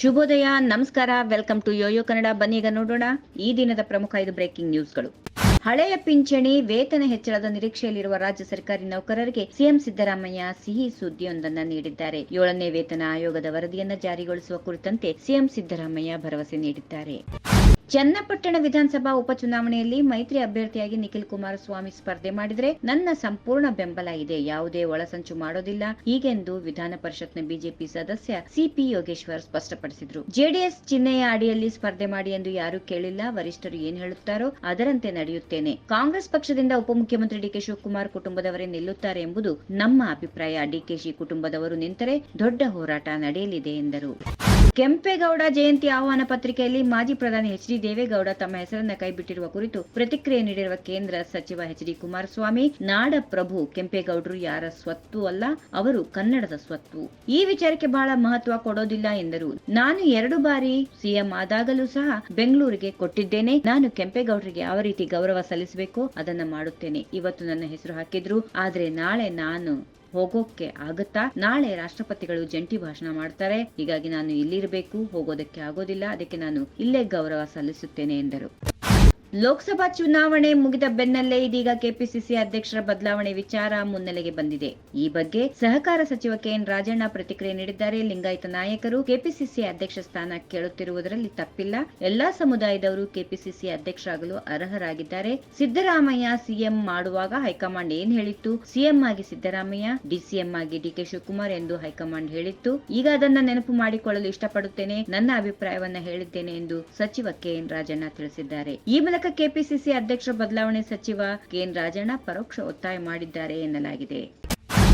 ಶುಭೋದಯ, ನಮಸ್ಕಾರ welcome to Yoyo Kannada ಬನ್ನಿ ಈಗ ನೋಡೋಣ ಈ ದಿನದ ಪ್ರಮುಖ ಐದು ಬ್ರೇಕಿಂಗ್ ನ್ಯೂಸ್ಗಳು ಹಳೆಯ ಪಿಂಚಣಿ, ವೇತನ ಹೆಚ್ಚಳದ ನಿರೀಕ್ಷೆಯಲ್ಲಿರುವ ರಾಜ್ಯ ಸರ್ಕಾರಿ ನೌಕರರಿಗೆ ಸಿಎಂ ಸಿದ್ದರಾಮಯ್ಯ ಸಿಹಿ ಸುದ್ದಿಯೊಂದನ್ನು ನೀಡಿದ್ದಾರೆ. ಏಳನೇ ವೇತನ ಆಯೋಗದ ವರದಿಯನ್ನು ಜಾರಿಗೊಳಿಸುವ ಕುರಿತಂತೆ ಸಿಎಂ ಸಿದ್ದರಾಮಯ್ಯ ಭರವಸೆ ನೀಡಿದ್ದಾರೆ. ಚನ್ನಪಟ್ಟಣ ವಿಧಾನಸಭಾ ಉಪಚುನಾವಣೆಯಲ್ಲಿ ಮೈತ್ರಿ ಅಭ್ಯರ್ಥಿಯಾಗಿ ನಿಖಿಲ್ ಕುಮಾರಸ್ವಾಮಿ ಸ್ಪರ್ಧೆ ಮಾಡಿದರೆ ನನ್ನ ಸಂಪೂರ್ಣ ಬೆಂಬಲ ಇದೆ. ಯಾವುದೇ ಒಳಸಂಚು ಮಾಡೋದಿಲ್ಲ. ಹೀಗೆಂದು ವಿಧಾನ ಪರಿಷತ್ನ ಬಿಜೆಪಿ ಸದಸ್ಯ ಸಿಪಿ ಯೋಗೇಶ್ವರ್ ಸ್ಪಷ್ಟಪಡಿಸಿದರು. ಜೆಡಿಎಸ್ ಚಿಹ್ನೆಯ ಅಡಿಯಲ್ಲಿ ಸ್ಪರ್ಧೆ ಮಾಡಿ ಎಂದು ಯಾರೂ ಕೇಳಿಲ್ಲ. ವರಿಷ್ಠರು ಏನ್ ಹೇಳುತ್ತಾರೋ ಅದರಂತೆ ನಡೆಯುತ್ತೇನೆ. ಕಾಂಗ್ರೆಸ್ ಪಕ್ಷದಿಂದ ಉಪಮುಖ್ಯಮಂತ್ರಿ ಡಿಕೆ ಶಿವಕುಮಾರ್ ಕುಟುಂಬದವರೇ ನಿಲ್ಲುತ್ತಾರೆ ಎಂಬುದು ನಮ್ಮ ಅಭಿಪ್ರಾಯ. ಡಿಕೆಶಿ ಕುಟುಂಬದವರು ನಿಂತರೆ ದೊಡ್ಡ ಹೋರಾಟ ನಡೆಯಲಿದೆ ಎಂದರು. ಕೆಂಪೇಗೌಡ ಜಯಂತಿ ಆಹ್ವಾನ ಪತ್ರಿಕೆಯಲ್ಲಿ ಮಾಜಿ ಪ್ರಧಾನಿ ಎಚ್ ಡಿ ದೇವೇಗೌಡ ತಮ್ಮ ಹೆಸರನ್ನ ಕೈಬಿಟ್ಟಿರುವ ಕುರಿತು ಪ್ರತಿಕ್ರಿಯೆ ನೀಡಿರುವ ಕೇಂದ್ರ ಸಚಿವ ಎಚ್ ಡಿ ಕುಮಾರಸ್ವಾಮಿ ನಾಡ ಪ್ರಭು ಕೆಂಪೇಗೌಡರು ಯಾರ ಸ್ವತ್ತು ಅಲ್ಲ, ಅವರು ಕನ್ನಡದ ಸ್ವತ್ತು. ಈ ವಿಚಾರಕ್ಕೆ ಬಹಳ ಮಹತ್ವ ಕೊಡೋದಿಲ್ಲ ಎಂದರು. ನಾನು ಎರಡು ಬಾರಿ ಸಿಎಂ ಆದಾಗಲೂ ಸಹ ಬೆಂಗಳೂರಿಗೆ ಕೊಟ್ಟಿದ್ದೇನೆ. ನಾನು ಕೆಂಪೇಗೌಡರಿಗೆ ಯಾವ ರೀತಿ ಗೌರವ ಸಲ್ಲಿಸಬೇಕು ಅದನ್ನ ಮಾಡುತ್ತೇನೆ. ಇವತ್ತು ನನ್ನ ಹೆಸರು ಹಾಕಿದ್ರು, ಆದ್ರೆ ನಾಳೆ ನಾನು ಹೋಗೋಕೆ ಆಗುತ್ತಾ? ನಾಳೆ ರಾಷ್ಟ್ರಪತಿಗಳು ಜಂಟಿ ಭಾಷಣ ಮಾಡ್ತಾರೆ. ಹೀಗಾಗಿ ನಾನು ಇಲ್ಲಿರಬೇಕು. ಹೋಗೋದಕ್ಕೆ ಆಗೋದಿಲ್ಲ. ಅದಕ್ಕೆ ನಾನು ಇಲ್ಲೇ ಗೌರವ ಸಲ್ಲಿಸುತ್ತೇನೆ ಎಂದರು. ಲೋಕಸಭಾ ಚುನಾವಣೆ ಮುಗಿದ ಬೆನ್ನಲ್ಲೇ ಇದೀಗ ಕೆಪಿಸಿಸಿ ಅಧ್ಯಕ್ಷರ ಬದಲಾವಣೆ ವಿಚಾರ ಮುನ್ನೆಲೆಗೆ ಬಂದಿದೆ. ಈ ಬಗ್ಗೆ ಸಹಕಾರ ಸಚಿವ ಕೆಎನ್ ರಾಜಣ್ಣ ಪ್ರತಿಕ್ರಿಯೆ ನೀಡಿದ್ದಾರೆ. ಲಿಂಗಾಯತ ನಾಯಕರು ಕೆಪಿಸಿಸಿ ಅಧ್ಯಕ್ಷ ಸ್ಥಾನ ಕೇಳುತ್ತಿರುವುದರಲ್ಲಿ ತಪ್ಪಿಲ್ಲ. ಎಲ್ಲಾ ಸಮುದಾಯದವರು ಕೆಪಿಸಿಸಿ ಅಧ್ಯಕ್ಷರಾಗಲು ಅರ್ಹರಾಗಿದ್ದಾರೆ. ಸಿದ್ದರಾಮಯ್ಯ ಸಿಎಂ ಮಾಡುವಾಗ ಹೈಕಮಾಂಡ್ ಏನ್ ಹೇಳಿತ್ತು? ಸಿಎಂ ಆಗಿ ಸಿದ್ದರಾಮಯ್ಯ, ಡಿಸಿಎಂ ಆಗಿ ಡಿಕೆ ಶಿವಕುಮಾರ್ ಎಂದು ಹೈಕಮಾಂಡ್ ಹೇಳಿತ್ತು. ಈಗ ಅದನ್ನ ನೆನಪು ಮಾಡಿಕೊಳ್ಳಲು ಇಷ್ಟಪಡುತ್ತೇನೆ. ನನ್ನ ಅಭಿಪ್ರಾಯವನ್ನ ಹೇಳಿದ್ದೇನೆ ಎಂದು ಸಚಿವ ಕೆಎನ್ ರಾಜಣ್ಣ ತಿಳಿಸಿದ್ದಾರೆ. ಈ ಮೂಲಕ ಕೆಪಿಸಿಸಿ ಅಧ್ಯಕ್ಷ ಬದಲಾವಣೆ ಸಚಿವ ಕೆಎನ್ ರಾಜಣ್ಣ ಪರೋಕ್ಷ ಒತ್ತಾಯ ಮಾಡಿದ್ದಾರೆ ಎನ್ನಲಾಗಿದೆ.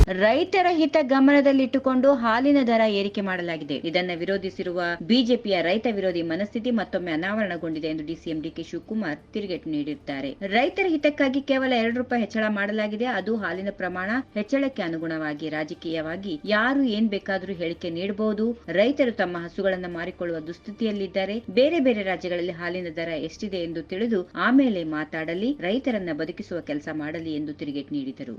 ರೈತರ ಹಿತ ಗಮನದಲ್ಲಿಟ್ಟುಕೊಂಡು ಹಾಲಿನ ದರ ಏರಿಕೆ ಮಾಡಲಾಗಿದೆ. ಇದನ್ನು ವಿರೋಧಿಸಿರುವ ಬಿಜೆಪಿಯ ರೈತ ವಿರೋಧಿ ಮನಸ್ಥಿತಿ ಮತ್ತೊಮ್ಮೆ ಅನಾವರಣಗೊಂಡಿದೆ ಎಂದು ಡಿಸಿಎಂ ಡಿಕೆ ಶಿವಕುಮಾರ್ ತಿರುಗೇಟು ನೀಡಿದ್ದಾರೆ. ರೈತರ ಹಿತಕ್ಕಾಗಿ ಕೇವಲ ಎರಡು ರೂಪಾಯಿ ಹೆಚ್ಚಳ ಮಾಡಲಾಗಿದೆ. ಅದು ಹಾಲಿನ ಪ್ರಮಾಣ ಹೆಚ್ಚಳಕ್ಕೆ ಅನುಗುಣವಾಗಿ ರಾಜಕೀಯವಾಗಿ ಯಾರು ಏನ್ ಬೇಕಾದರೂ ಹೇಳಿಕೆ ನೀಡಬಹುದು ರೈತರು ತಮ್ಮ ಹಸುಗಳನ್ನು ಮಾರಿಕೊಳ್ಳುವ ದುಸ್ಥಿತಿಯಲ್ಲಿದ್ದಾರೆ. ಬೇರೆ ಬೇರೆ ರಾಜ್ಯಗಳಲ್ಲಿ ಹಾಲಿನ ದರ ಎಷ್ಟಿದೆ ಎಂದು ತಿಳಿದು ಆಮೇಲೆ ಮಾತಾಡಲಿ. ರೈತರನ್ನ ಬದುಕಿಸುವ ಕೆಲಸ ಮಾಡಲಿ ಎಂದು ತಿರುಗೇಟು ನೀಡಿದರು.